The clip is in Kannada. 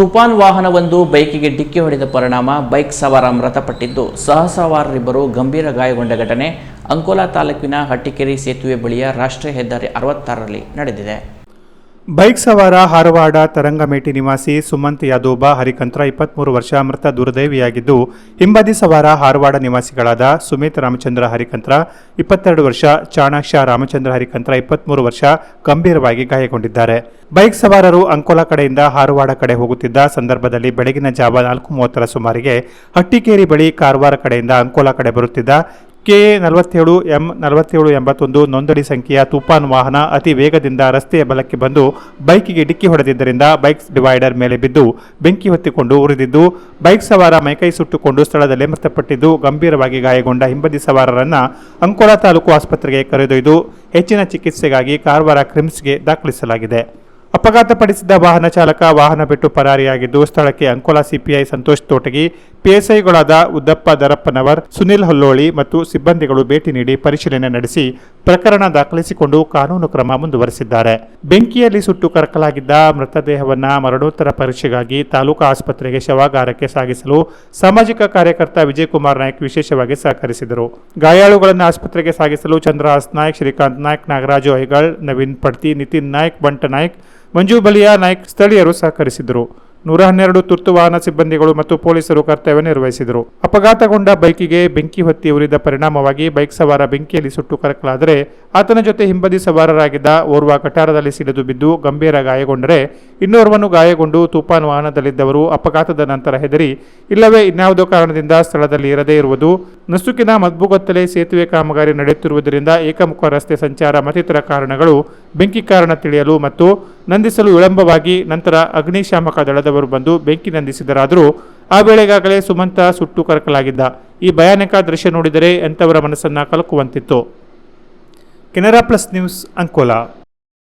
ತುಫಾನ್ ವಾಹನವೊಂದು ಬೈಕಿಗೆ ಡಿಕ್ಕಿ ಹೊಡೆದ ಪರಿಣಾಮ, ಬೈಕ್ ಸವಾರ ಮೃತಪಟ್ಟಿದ್ದು. ಸಹಸವಾರರಿಬ್ಬರು ಗಂಭೀರ ಗಾಯಗೊಂಡ ಘಟನೆ ಅಂಕೋಲಾ ತಾಲೂಕಿನ ಹಟ್ಟಿಕೆರೆ ಸೇತುವೆ ಬಳಿಯ ರಾಷ್ಟ್ರೀಯ ಹೆದ್ದಾರಿ ಅರವತ್ತಾರರಲ್ಲಿ ನಡೆದಿದೆ. ಬೈಕ್ ಸವಾರ ಹಾರವಾಡ ತರಂಗಮೇಟಿ ನಿವಾಸಿ ಸುಮಂತ್ ಯಾದೋಬ ಹರಿಕಂತ್ರ ಇಪ್ಪತ್ಮೂರು ವರ್ಷ ಮೃತ ದುರ್ದೈವಿಯಾಗಿದ್ದು, ಹಿಂಬದಿ ಸವಾರ ಹಾರವಾಡ ನಿವಾಸಿಗಳಾದ ಸುಮಿತ್ ರಾಮಚಂದ್ರ ಹರಿಕಂತ್ರ ಇಪ್ಪತ್ತೆರಡು ವರ್ಷ, ಚಾಣಾಕ್ಷ ರಾಮಚಂದ್ರ ಹರಿಕಂತ್ರ ಇಪ್ಪತ್ಮೂರು ವರ್ಷ ಗಂಭೀರವಾಗಿ ಗಾಯಗೊಂಡಿದ್ದಾರೆ. ಬೈಕ್ ಸವಾರರು ಅಂಕೋಲಾ ಕಡೆಯಿಂದ ಹಾರವಾಡ ಕಡೆ ಹೋಗುತ್ತಿದ್ದ ಸಂದರ್ಭದಲ್ಲಿ ಬೆಳಗಿನ ಜಾವ ನಾಲ್ಕು ಮೂವತ್ತರ ಸುಮಾರಿಗೆ ಹಟ್ಟಿಕೇರಿ ಬಳಿ ಕಾರವಾರ ಕಡೆಯಿಂದ ಅಂಕೋಲಾ ಕಡೆ ಬರುತ್ತಿದ್ದ ಕೆಎ ನಲವತ್ತೇಳು ಎಂ ನಲವತ್ತೇಳು ಎಂಬತ್ತೊಂದು ನೋಂದಣಿ ಸಂಖ್ಯೆಯ ತುಫಾನ್ ವಾಹನ ಅತಿ ವೇಗದಿಂದ ರಸ್ತೆಯ ಬಲಕ್ಕೆ ಬಂದು ಬೈಕಿಗೆ ಡಿಕ್ಕಿ ಹೊಡೆದಿದ್ದರಿಂದ ಬೈಕ್ ಡಿವೈಡರ್ ಮೇಲೆ ಬಿದ್ದು ಬೆಂಕಿ ಹೊತ್ತಿಕೊಂಡು ಉರಿದಿದ್ದು, ಬೈಕ್ ಸವಾರ ಮೈಕೈ ಸುಟ್ಟುಕೊಂಡು ಸ್ಥಳದಲ್ಲೇ ಮೃತಪಟ್ಟಿದ್ದು, ಗಂಭೀರವಾಗಿ ಗಾಯಗೊಂಡ ಹಿಂಬದಿ ಸವಾರರನ್ನು ಅಂಕೋಲಾ ತಾಲೂಕು ಆಸ್ಪತ್ರೆಗೆ ಕರೆದೊಯ್ದು ಹೆಚ್ಚಿನ ಚಿಕಿತ್ಸೆಗಾಗಿ ಕಾರವಾರ ಕ್ರಿಮ್ಸ್ಗೆ ದಾಖಲಿಸಲಾಗಿದೆ. ಅಪಘಾತಪಡಿಸಿದ ವಾಹನ ಚಾಲಕ ವಾಹನ ಬಿಟ್ಟು ಪರಾರಿಯಾಗಿದ್ದು, ಸ್ಥಳಕ್ಕೆ ಅಂಕೋಲಾ ಸಿಪಿಐ ಸಂತೋಷ್ ತೋಟಗಿ, ಪಿಎಸ್ಐಗಳಾದ ಉದ್ದಪ್ಪ ದರಪ್ಪನವರ್, ಸುನಿಲ್ ಹೊಲ್ಲೋಳಿ ಮತ್ತು ಸಿಬ್ಬಂದಿಗಳು ಭೇಟಿ ನೀಡಿ ಪರಿಶೀಲನೆ ನಡೆಸಿ ಪ್ರಕರಣ ದಾಖಲಿಸಿಕೊಂಡು ಕಾನೂನು ಕ್ರಮ ಮುಂದುವರೆಸಿದ್ದಾರೆ. ಬೆಂಕಿಯಲ್ಲಿ ಸುಟ್ಟು ಕರಕಲಾಗಿದ್ದ ಮೃತದೇಹವನ್ನ ಮರಣೋತ್ತರ ಪರೀಕ್ಷೆಗಾಗಿ ತಾಲೂಕು ಆಸ್ಪತ್ರೆಗೆ ಶವಾಗಾರಕ್ಕೆ ಸಾಗಿಸಲು ಸಾಮಾಜಿಕ ಕಾರ್ಯಕರ್ತ ವಿಜಯಕುಮಾರ್ ನಾಯ್ಕ್ ವಿಶೇಷವಾಗಿ ಸಹಕರಿಸಿದರು. ಗಾಯಾಳುಗಳನ್ನು ಆಸ್ಪತ್ರೆಗೆ ಸಾಗಿಸಲು ಚಂದ್ರಹಾಸ್ ನಾಯ್ಕ್, ಶ್ರೀಕಾಂತ್ ನಾಯ್ಕ್, ನಾಗರಾಜು ಐಗಳ್ ನವೀನ್ ಪಡ್ತಿ, ನಿತಿನ್ ನಾಯ್ಕ್, ಬಂಟ ನಾಯ್ಕ್, ಮಂಜು ಬಲಿಯಾ ನಾಯ್ಕ್ ಸ್ಥಳೀಯರು ಸಹಕರಿಸಿದರು. ನೂರ ಹನ್ನೆರಡು ತುರ್ತು ವಾಹನ ಸಿಬ್ಬಂದಿಗಳು ಮತ್ತು ಪೊಲೀಸರು ಕರ್ತವ್ಯ ನಿರ್ವಹಿಸಿದರು. ಅಪಘಾತಗೊಂಡ ಬೈಕಿಗೆ ಬೆಂಕಿ ಹೊತ್ತಿ ಉರಿದ ಪರಿಣಾಮವಾಗಿ ಬೈಕ್ ಸವಾರ ಬೆಂಕಿಯಲ್ಲಿ ಸುಟ್ಟು ಕರಕಲಾದರೆ ಆತನ ಜೊತೆ ಹಿಂಬದಿ ಸವಾರರಾಗಿದ್ದ ಓರ್ವ ಕಟಾರದಲ್ಲಿ ಸಿಡಿದು ಬಿದ್ದು ಗಂಭೀರ ಗಾಯಗೊಂಡರೆ ಇನ್ನೋರ್ವನು ಗಾಯಗೊಂಡು ತೂಪಾನ್ ವಾಹನದಲ್ಲಿದ್ದವರು ಅಪಘಾತದ ನಂತರ ಹೆದರಿ ಇಲ್ಲವೇ ಇನ್ಯಾವುದೋ ಕಾರಣದಿಂದ ಸ್ಥಳದಲ್ಲಿ ಇರದೇ ಇರುವುದು. ನಸುಕಿನ ಮದ್ಬುಗೊತ್ತಲೆ ಸೇತುವೆ ಕಾಮಗಾರಿ ನಡೆಯುತ್ತಿರುವುದರಿಂದ ಏಕಮುಖ ರಸ್ತೆ ಸಂಚಾರ ಮತ್ತಿತರ ಕಾರಣಗಳು ಬೆಂಕಿ ಕಾರಣ ತಿಳಿಯಲು ಮತ್ತು ನಂದಿಸಲು ವಿಳಂಬವಾಗಿ ನಂತರ ಅಗ್ನಿಶಾಮಕ ದಳದವರು ಬಂದು ಬೆಂಕಿ ನಂದಿಸಿದರಾದರೂ ಆ ವೇಳೆಗಾಗಲೇ ಸುಮಂತ ಸುಟ್ಟು ಕರಕಲಾಗಿದ್ದ. ಈ ಭಯಾನಕ ದೃಶ್ಯ ನೋಡಿದರೆ ಎಂಥವರ ಮನಸ್ಸನ್ನು ಕಲಕುವಂತಿತ್ತು. Canara plus news Ankola